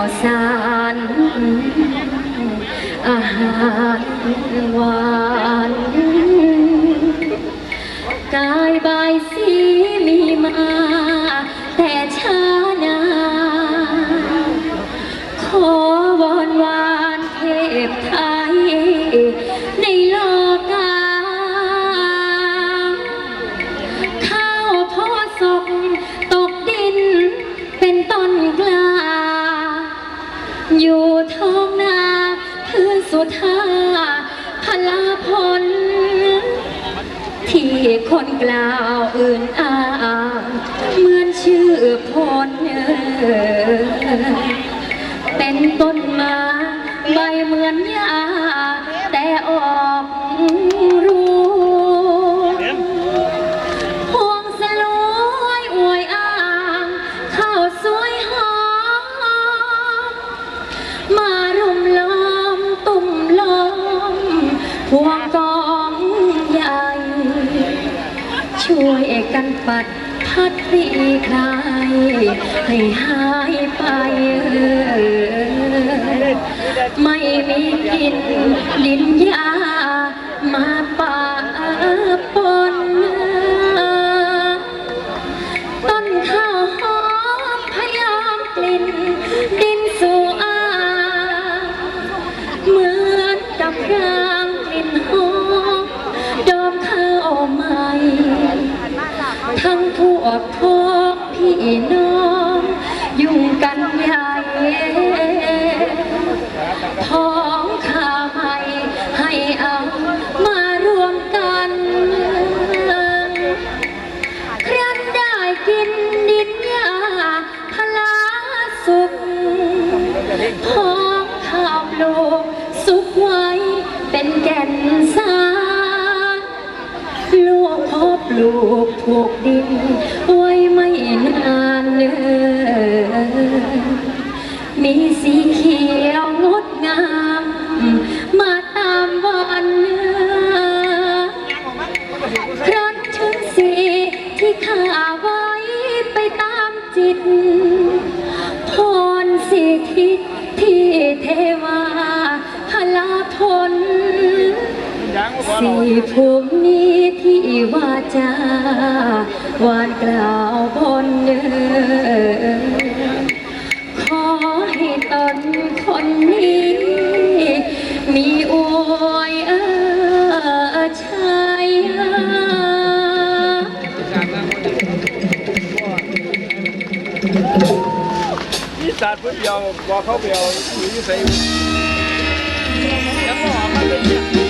าวสารอาหารหวานกายบายสี ให้คนกล่าวอื่นอ้างเหมือนชื่อพลเอเป็นต้นมาใบเหมือนย ปัดพัดคลี่คลายให้หายไปไม่มีกินดินยา มาปะปนต้นข้าวหอมพยามกลิ่น ดินสู่อาเหมือนกับรางกลิ่นหอมดอมข้า วกพ้องพี่น้อง ถูกดินไว้ไม่นานเลยมีสีเขียวงดงาม มาตามวันครั้นถึงสีที่ข้าไว้ไปตามจิต พรสิทธิที่เทวาพลาพล สี่ภูมินี้ที่ว่าจาวานกล่าวบนเดินขอให้ตนคนนี้ มีอวยเออชัยนี่ศาสตร์เพื่อเดียวบอกเขาเดียวหรือใส่ยังไม่ออกมาเลยเนี่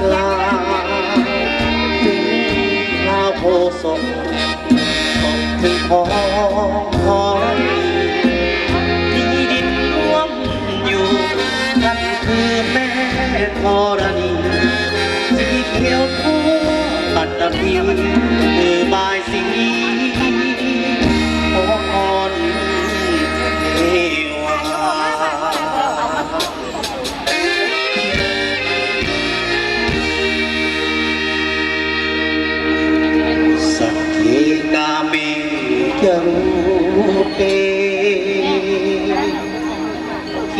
กลางถึงพระโพศพตกถึงท้องพรที่ดินร่วมอยู่นั่นคือแม่ธรณีสีเขียวทั่วปัตตภีคือบาย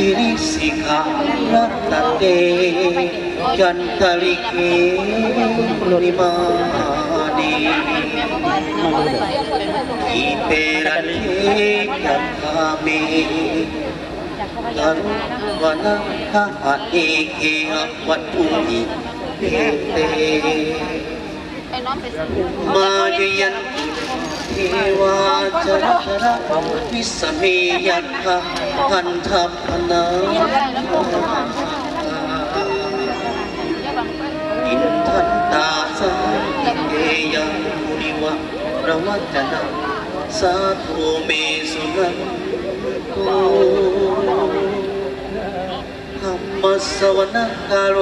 คิริสิกาลัตตเตจันทลิเกนิมานีอิเปรันเทยันคาเมตันวันคาหะเอเกวัตถุอิเปเตมาเยันเท ทิวาจรักรักวิสมียันทะพันธพนาอินทันตาสาเกยังมุนิวะระวัจนะสาธุเมสุนันโกธรรมสวนกาโร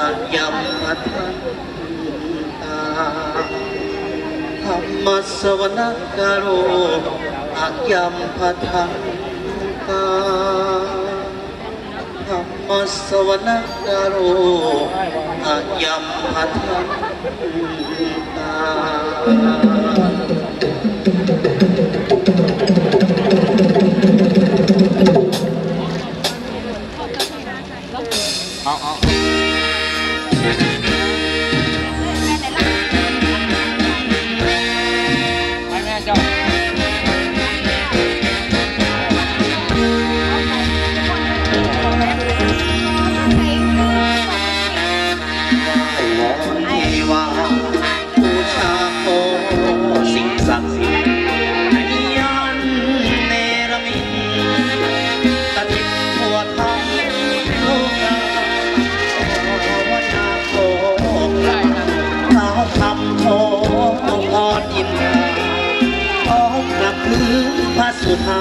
อัญญมัทธ ธรรมสวนกโรอักยัมพทังกาธรรมสวนกโรอักยัมพทังกา ทา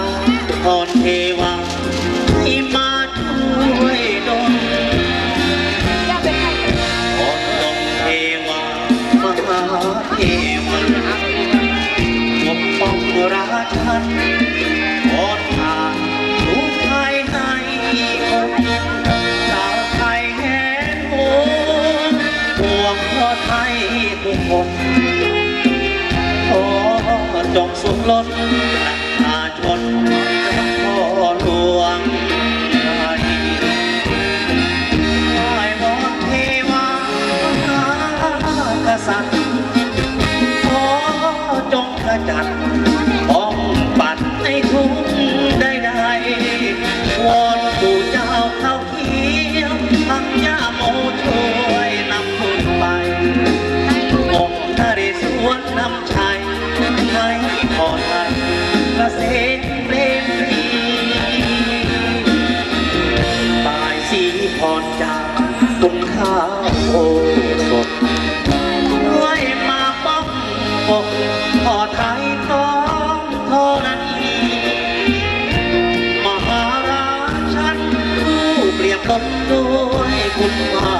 พรเทวังที่มาช่วยดลพรดลเทวามหาเทวัปกป้องราชันพร วนนำใจยให้ปอดภัยกระเซ็นเล่นดีปลายสีพรจากตุงข้าวโอสดด้วยมาป้องปกพอไทยท้องทรณีมหาราชันผู้เปรียบตนด้วยคุณมา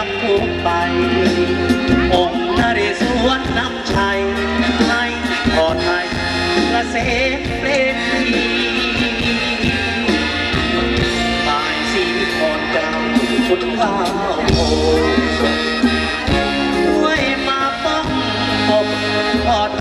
รับทุกไป องค์นเรสวรนำชัยให้ขอไทยกระเสมเปรตทีฝ่ายสีพรเจ้าชุดข้าวโพด้วยมาป้องปกพอด